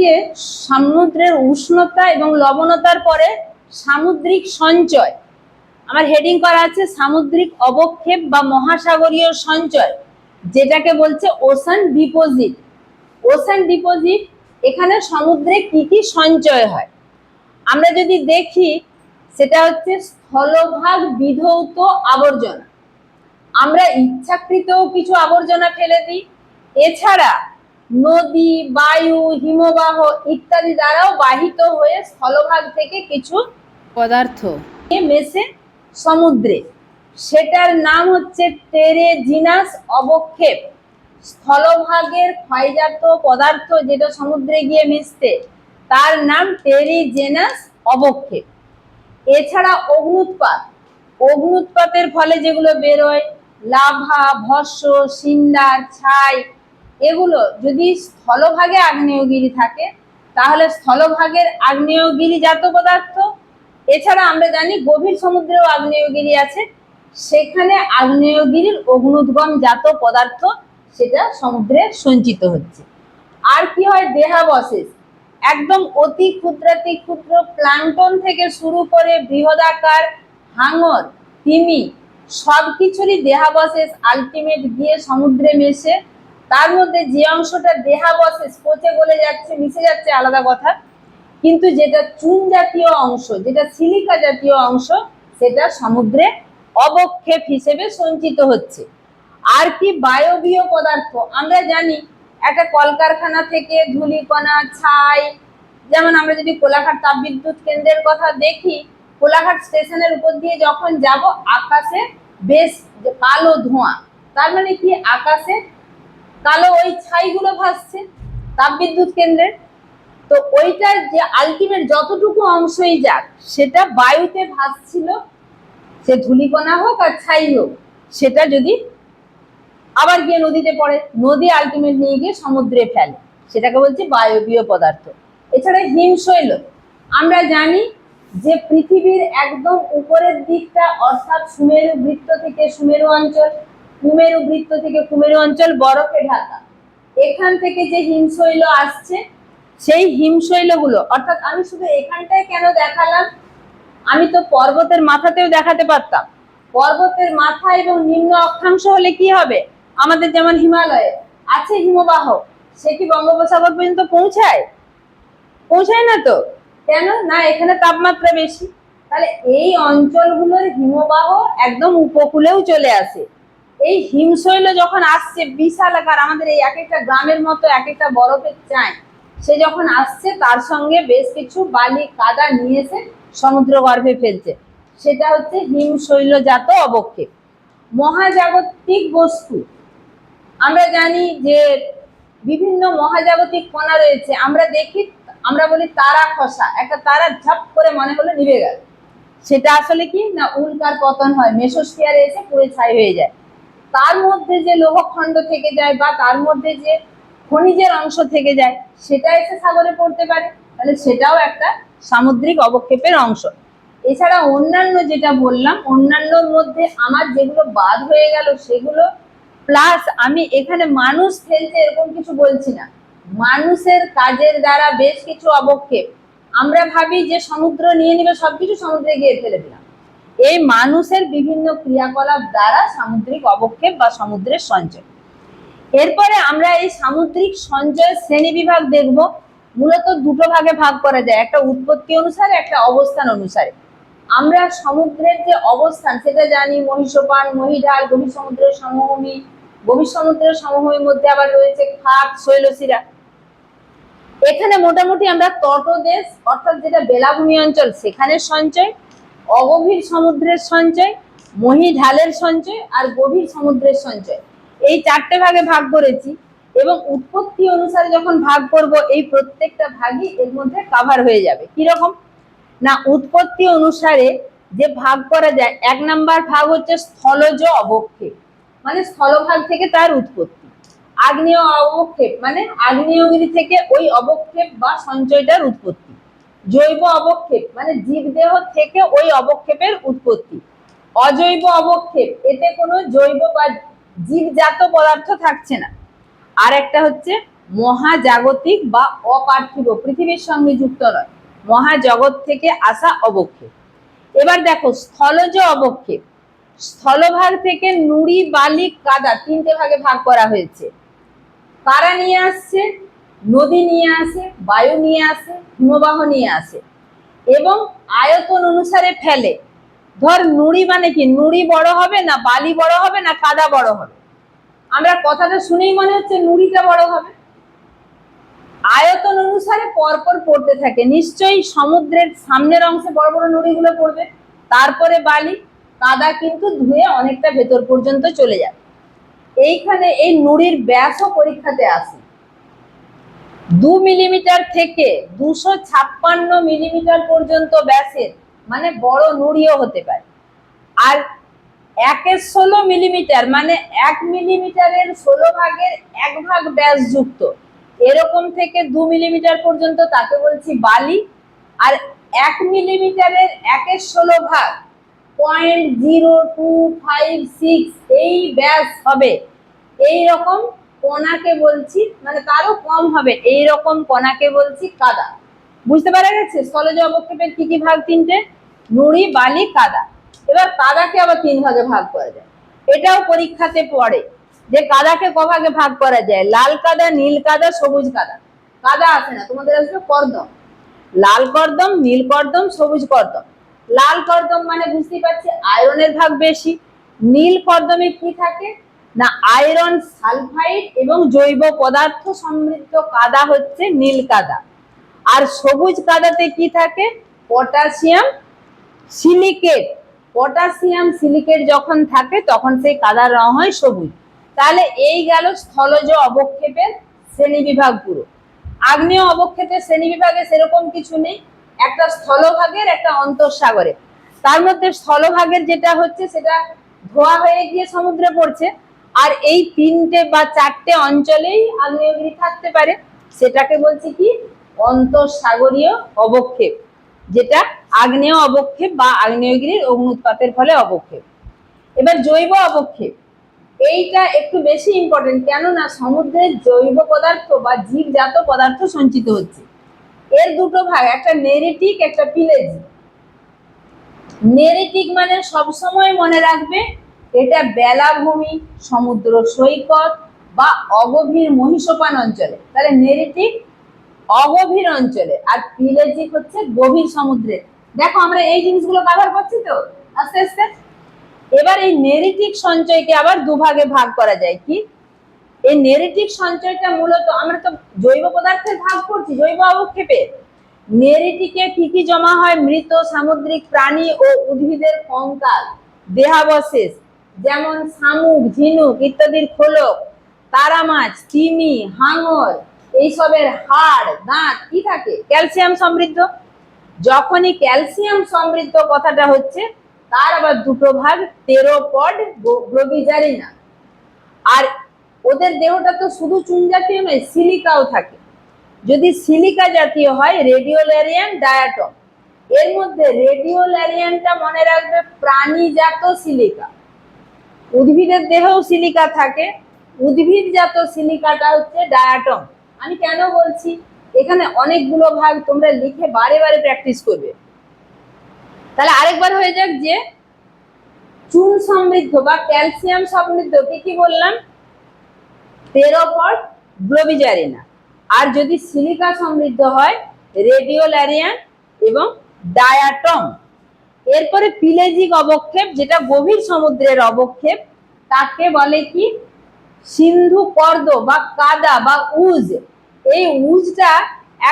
আজকে সমুদ্রের উষ্ণতা এবং লবণতার পরে সামুদ্রিক সঞ্চয়। আমার হেডিং করা আছে সামুদ্রিক অবক্ষেপ বা মহাসাগরীয় সঞ্চয়, যেটাকে বলছে ওশান ডিপোজিট ওশান ডিপোজিট এখানে সমুদ্রে কি কি সঞ্চয় হয়? আমরা যদি দেখি, সেটা হচ্ছে স্থলভাগ বিধৌত আবর্জনা। আমরা ইচ্ছাকৃতও কিছু আবর্জনা ফেলে দিই। এছাড়া নদী, বায়ু, হিমবাহ ইত্যাদি দ্বারাও বাহিত হয়ে স্থলভাগ থেকে কিছু পদার্থ মেশে সমুদ্রে। সেটার নাম হচ্ছে টেরেজিনাস অবক্ষেপ। স্থলভাগের ক্ষয়জাত পদার্থ যেটা সমুদ্রে গিয়ে মিশতে তার নাম টেরিজেনাস অবক্ষেপ। এছাড়া অগ্নুৎপাত। অগ্নুৎপাতের ফলে যেগুলো বেরোয়, লাভা, ভস্য, সিন্ডার, ছাই এগুলো যদি স্থলভাগে আগ্নেয়গিরি থাকে, তাহলে স্থলভাগের আগ্নেয়গিরি জাত পদার্থ, এছাড়া আমরা জানি গভীর সমুদ্রেও আগ্নেয়গিরি আছে, সেখানে আগ্নেয়গিরির অগ্নুদ্গম জাত পদার্থ সেটা সমুদ্রে সঞ্চিত হচ্ছে। আর কি হয় দেহাবশেষ? একদম অতি ক্ষুদ্রাতি ক্ষুদ্র প্লাঙ্কটন থেকে শুরু করে বৃহদাকার, হাঙর, তিমি সব কিছুরই দেহাবশেষ আলটিমেট গিয়ে সমুদ্রে মেশে তার মধ্যে যে অংশটা দেহাবশেষ পচে গলে যাচ্ছে, মিশে যাচ্ছে, আলাদা কথা। কিন্তু যেটা চুন জাতীয় অংশ, যেটা সিলিকা জাতীয় অংশ, সেটা সমুদ্রে অবক্ষেপ হিসেবে সঞ্চিত হচ্ছে। আর কি বায়বীয় পদার্থ? আমরা জানি একটা কলকারখানা থেকে ধূলিকণা, ছাই, যেমন আমরা যদি কোলাঘাট তাপবিদ্যুৎ কেন্দ্রের কথা দেখি, কোলাঘাট স্টেশনের উপর দিয়ে যখন যাব, আকাশে বেশ কালো ধোঁয়া। তার মানে কি? আকাশে কালো ওই ছাইগুলো ভাসছে, তাপবিদ্যুৎ কেন্দ্রের। তো ওইটার যে আলটিমেট যতটুকু অংশই যাক, সেটা বায়ুতে ভাসছিল, সে ধূলিকণা হোক আর ছাই হোক, সেটা যদি আবার গিয়ে নদীতে পড়ে, নদী আলটিমেট নিয়ে গিয়ে সমুদ্রে ফেলে, সেটাকে বলছি বায়বীয় পদার্থ। এছাড়া হিমশৈল, আমরা জানি যে পৃথিবীর একদম উপরের দিকটা অর্থাৎ সুমেরু বৃত্ত থেকে সুমেরু অঞ্চল কুমেরু বৃত্ত থেকে কুমেরু অঞ্চল বরফে ঢাকা। এখান থেকে যে হিমশৈল আসছে, সেই হিমশৈলগুলো, অর্থাৎ আমি শুধু এখানটায় কেন দেখালাম? আমি তো পর্বতের মাথাতেও দেখাতে পারতাম। পর্বতের মাথা এবং নিম্ন অক্ষাংশ হলে কি হবে? আমাদের যেমন হিমালয়ে আছে হিমবাহ, সে কি বঙ্গোপসাগর পর্যন্ত পৌঁছায়? পৌঁছায় না তো? কেন? না, এখানে তাপমাত্রা বেশি। তাহলে এই অঞ্চলগুলোর হিমবাহ একদম উপকূলেও চলে আসে। এই হিমশৈল যখন আসছে, বিশাল আকার, আমাদের এই এক একটা গ্রামের মতো এক একটা বরফের চাই। সে যখন আসছে, তার সঙ্গে বেশ কিছু বালি, কাদা নিয়ে এসে সমুদ্র গর্ভে ফেলছে। সেটা হচ্ছে হিমশৈলজাত অবক্ষেপ। মহাজাগতিক বস্তু। আমরা জানি যে বিভিন্ন মহাজাগতিক কণা রয়েছে। আমরা দেখি, আমরা বলি তারা খসা। একটা তারা ঝাপ করে মনে হলো নিভে গেল। সেটা আসলে কি? না উল্কার পতন হয়। মেসোস্ফিয়ারে এসে পুরো ছাই হয়ে যায়। তার মধ্যে যে লৌহখণ্ড থেকে যায় বা তার মধ্যে যে খনিজের অংশ থেকে যায়, সেটা এসে সাগরে পড়তে পারে। তাহলে সেটাও একটা সামুদ্রিক অবক্ষেপের অংশ। এছাড়া অন্যান্য যেটা বললাম, অন্যান্যর মধ্যে আমার যেগুলো বাদ হয়ে গেল, সেগুলো প্লাস আমি এখানে মানুষ ফেলছে এরকম কিছু বলছি না। মানুষের কাজের দ্বারা বেশ কিছু অবক্ষেপ। আমরা ভাবি যে সমুদ্র নিয়ে নিবে, সবকিছু সমুদ্রে গিয়ে ফেলে দিলাম। এই মানুষের বিভিন্ন ক্রিয়াকলাপ দ্বারা সামুদ্রিক অবক্ষেপ বা সমুদ্রের সঞ্চয়। এরপরে আমরা এই সামুদ্রিক সঞ্চয়ের শ্রেণি বিভাগ দেখব। মূলত দুটো ভাগে ভাগ করা যায়, একটা উৎপত্তি অনুসারে, একটা অবস্থান অনুসারে। আমরা সমুদ্রের যে অবস্থান, সেটা জানি মহিষপান মহিঢাল গভীর সমুদ্রের সমভূমি গভীর সমুদ্রের সমভূমির মধ্যে আবার রয়েছে খাত শৈলশিরা। এখানে মোটামুটি আমরা তটদেশ, অর্থাৎ যেটা বেলাভূমি অঞ্চল, সেখানে সঞ্চয়। অগভীর সমুদ্রের সঞ্চয় মহিঢালের সঞ্চয় আর গভীর সমুদ্রের সঞ্চয়। এই চারটে ভাগে ভাগ করেছি এবং উৎপত্তি অনুসারে যখন ভাগ করব, এই প্রত্যেকটা ভাগই এর মধ্যে কাভার হয়ে যাবে। কীরকম? না, উৎপত্তি অনুসারে যে ভাগ করা যায়, এক নাম্বার ভাগ হচ্ছে স্থলজ অবক্ষেপ। মানে স্থলভাগ থেকে তার উৎপত্তি। আগ্নেয় অবক্ষেপ মানে আগ্নেয়গিরি থেকে ওই অবক্ষেপ বা সঞ্চয়টার উৎপত্তি। জৈব অবক্ষেপ মানে জীবদেহ থেকে ওই অবক্ষেপের উৎপত্তি। অজৈব অবক্ষেপ, এতে কোনো জৈব বা জীবজাত পদার্থ থাকছে না। আর একটা হচ্ছে মহাজাগতিক বা অপার্থিব, পৃথিবীর সঙ্গে যুক্ত নয়, মহাজগৎ থেকে আসা অবক্ষেপ। এবার দেখো, স্থলজ অবক্ষেপ স্থলভাগ থেকে নুড়ি, বালি, কাদা তিনটে ভাগে ভাগ করা হয়েছে। কারা নিয়ে আসছে? নদী নিয়ে আসে, বায়ু নিয়ে আসে, হিমবাহ নিয়ে আসে এবং আয়তন অনুসারে ফেলে। ধর নুড়ি মানে কি? নুড়ি বড় হবে না বালি বড় হবে না কাদা বড় হবে? আমরা কথাটা শুনেই মনে হচ্ছে নুড়িটা বড় হবে। আয়তন অনুসারে পরপর পড়তে থাকে। নিশ্চয়ই সমুদ্রের সামনের অংশে বড় বড় নুড়িগুলো পড়বে, তারপরে বালি, কাদা কিন্তু ধুয়ে অনেকটা ভেতর পর্যন্ত চলে যায়। এইখানে এই নুড়ির ব্যাসও পরীক্ষাতে আসে। দু মিলিমিটার থেকে দুশো ছাপ্পান্ন মিলিমিটার পর্যন্ত ব্যাসের মানে বড় নুড়িও হতে পারে। আর একের ষোলো মিলিমিটার মানে এক মিলিমিটারের ষোলো ভাগের এক ভাগ ব্যাস যুক্ত। এরকম থেকে দু মিলিমিটার পর্যন্ত তাকে বলছি বালি। আর এক মিলিমিটারের একের ষোলো ভাগ point zero two five six এই ব্যাস হবে। এই রকম কণাকে বলছি মানে তারও কম হবে এই রকম কণাকে বলছি কাদা। বুঝতে পারা গেছে? স্থলজ অবক্ষেপের কি কি ভাগ তিনটে? নুড়ি, বালি, কাদা। এবার কাদাকে আবার তিন ভাগে ভাগ করা যায়। এটাও পরীক্ষাতে পড়ে যে কাদাকে ক ভাগে করা যায়? লাল কাদা, নীল কাদা, সবুজ কাদা। কাদা আসে না, তোমাদের আসবে কর্দম। লাল কর্দম, নীল কর্দম, সবুজ কর্দম। লাল কর্দম মানে বুঝতেই পারছি আয়রনের ভাগ বেশি। নীল কর্দমে কি থাকে? না, আয়রন সালফাইড এবং জৈব পদার্থ সমৃদ্ধ কাদা হচ্ছে নীল কাদা। আর সবুজ কাদাতে কি থাকে? Potassium, silicate. পটাশিয়াম, সিলিকেট যখন থাকে, তখন সেই কাদার রং হয় সবুজ। তাহলে এই গেল স্থলজ অবক্ষেপের শ্রেণি বিভাগ পুরো। আগ্নেয় অবক্ষেপের শ্রেণি বিভাগে সেরকম কিছু নেই। একটা স্থলভাগের, একটা অন্তঃসাগরে তার মধ্যে স্থলভাগের যেটা হচ্ছে, সেটা ধোয়া হয়ে গিয়ে সমুদ্রে পড়ছে। আর এই তিনটে বা চারটে অঞ্চলেই আগ্নেয়গিরি থাকতে পারে। সেটাকে বলছি কি? অন্তঃসাগরীয় অবক্ষেপ, যেটা আগ্নেয় অবক্ষেপ বা আগ্নেয়গিরির অগ্নুৎপাতের ফলে অবক্ষেপ। এবার জৈব অবক্ষেপ, এইটা একটু বেশি ইম্পর্টেন্ট কেননা সমুদ্রের জৈব পদার্থ বা জীবজাত পদার্থ সঞ্চিত হচ্ছে। এর দুটো ভাগ, একটা নেরিটিক, একটা পিলেজি নেরিটিক মানে সবসময় মনে রাখবে এটা বেলাভূমি, সমুদ্র সৈকত বা অগভীর মহিষপান অঞ্চলে। তাহলে নেরিটিক অগভীর অঞ্চলে। আর পিলেজিক হচ্ছে গভীর সমুদ্রে। দেখো আমরা এই জিনিসগুলো ব্যবহার করছি তো? আস্তে আস্তে। এবার এই নেরিটিক সঞ্চয়কে আবার দুভাগে ভাগ করা যায় কি? এই নেরিটিক সঞ্চয়টা মূলত আমরা তো জৈব পদার্থের ভাগ করছি, জৈব অবক্ষেপে। নেরিটিকে কি কি জমা হয়? মৃত, সামুদ্রিক প্রাণী ও উদ্ভিদের কঙ্কাল, দেহাবশেষ। যেমন শামুক, ঝিনুক ইত্যাদির খোলক তারা মাছ তিমি, হাঙর, এইসবের হাড়, দাঁত, কি থাকে? ক্যালসিয়াম সমৃদ্ধ। যখনই ক্যালসিয়াম সমৃদ্ধ কথাটা হচ্ছে, তার আবার দুটো ভাগ, তেরো তেরোপড গ্লোবিজারিনা। আর ওদের দেহটা তো শুধু চুন জাতীয় নয়, সিলিকাও থাকে। যদি সিলিকা জাতীয় হয় রেডিওল্যারিয়ান ডায়াটম। এর মধ্যে রেডিওল্যারিয়ানটা মনে রাখবে প্রাণীজাত সিলিকা। উদ্ভিদের দেহেও সিলিকা থাকে। উদ্ভিদজাত সিলিকাটা হচ্ছে ডায়াটম আমি কেন বলছি? এখানে অনেকগুলো ভাগ তোমরা লিখে বারে বারে প্র্যাকটিস করবে। তাহলে আরেকবার হয়ে যাক যে চুন সমৃদ্ধ বা ক্যালসিয়াম সমৃদ্ধ, কি কি বললাম? তেরোপট গ্লোবিজারিনা আর যদি সিলিকা সমৃদ্ধ হয় রেডিওল্যারিয়ান এবং ডায়াটম এরপরে পিলেজিক অবক্ষেপ, যেটা গভীর সমুদ্রের অবক্ষেপ, তাকে বলে কি? সিন্ধু কর্দ বা কাদা বা উজ। এই উজটা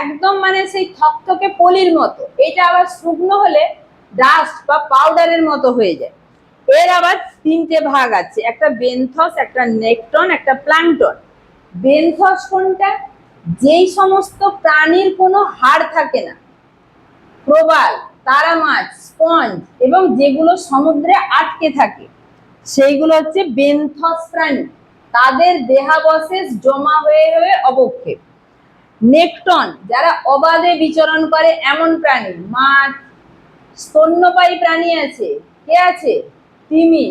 একদম মানে সেই থকথকে পলির মতো। এটা আবার শুকনো হলে ডাস্ট বা পাউডারের মতো হয়ে যায়। এর আবার তিনটে ভাগ আছে। একটা বেনথস একটা নেকটন একটা প্লাংটন বেনথস কোনটা? যেই সমস্ত প্রাণীর কোনো হাড় থাকে না, প্রবাল। তারা মাছ স্পঞ্জ এবং যেগুলো সমুদ্রে আটকে থাকে, সেইগুলো হচ্ছে বেনথস প্রাণী তাদের দেহাবশেষ জমা হয়ে হয়ে অবক্ষেপ। নেকটন যারা অবাধে বিচরণ করে এমন প্রাণী, মাছ, স্তন্যপায়ী প্রাণী আছে। কে আছে? তিমি।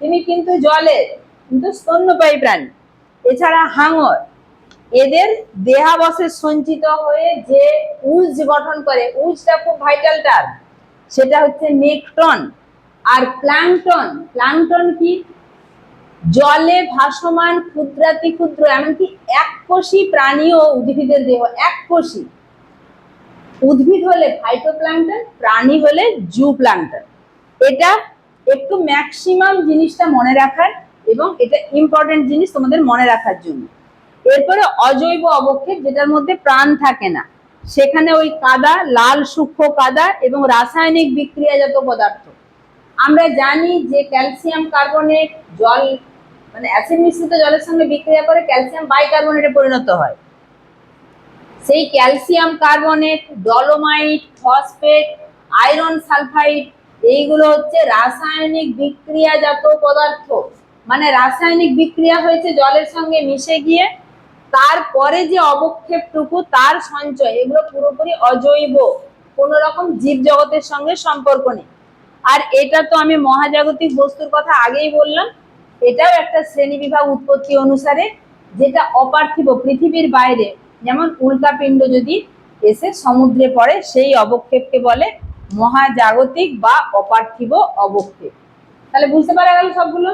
তিমি কিন্তু জলে, কিন্তু স্তন্যপায়ী প্রাণী। এছাড়া হাঙর। এদের দেহাবশেষ সঞ্চিত হয়ে যে উজ গঠন করে, উজটা খুব ভাইটাল টার্ম সেটা হচ্ছে নেকটন আর প্ল্যাংটন। প্ল্যাংটন কি? জলে ভাসমান ক্ষুদ্রাতি ক্ষুদ্র, এমনকি এককোষী প্রাণী ও উদ্ভিদের দেহ, এককোষী। উদ্ভিদ হলে ফাইটোপ্ল্যাংটন প্রাণী হলে জু প্ল্যাংটন এটা একটু ম্যাক্সিমাম জিনিসটা মনে রাখার এবং এটা ইম্পর্টেন্ট জিনিস তোমাদের মনে রাখার জন্য। এরপরে অজৈব অবক্ষেপ, যেটার মধ্যে প্রাণ থাকে না। সেখানে ওই কাদা, লাল সূক্ষ্ম কাদা এবং রাসায়নিক বিক্রিয়াজাত পদার্থ। আমরা জানি যে ক্যালসিয়াম কার্বনেট জল মানে অ্যাসিড মিশ্রিত জলের সঙ্গে বিক্রিয়া করে ক্যালসিয়াম বাইকার্বনেটে পরিণত হয়। সেই calcium carbonate, dolomite, phosphate, iron sulphide, এইগুলো হচ্ছে রাসায়নিক বিক্রিয়াজাত পদার্থ। মানে রাসায়নিক বিক্রিয়া হয়েছে জলের সঙ্গে মিশে গিয়ে তারপরে যে অবক্ষেপটুকু, তার সঞ্চয়, এগুলো পুরোপুরি অজৈব। কোনো রকম জীবজগতের সঙ্গে সম্পর্ক নেই। আর এটা তো আমি মহাজাগতিক বস্তুর কথা আগেই বললাম, এটাও একটা শ্রেণি বিভাগ উৎপত্তি অনুসারে, যেটা অপার্থিব পৃথিবীর বাইরে, যেমন উল্কাপিণ্ড যদি এসে সমুদ্রে পড়ে, সেই অবক্ষেপকে বলে মহাজাগতিক বা অপার্থিব অবক্ষেপ। তাহলে বুঝতে পারা গেল সবগুলো?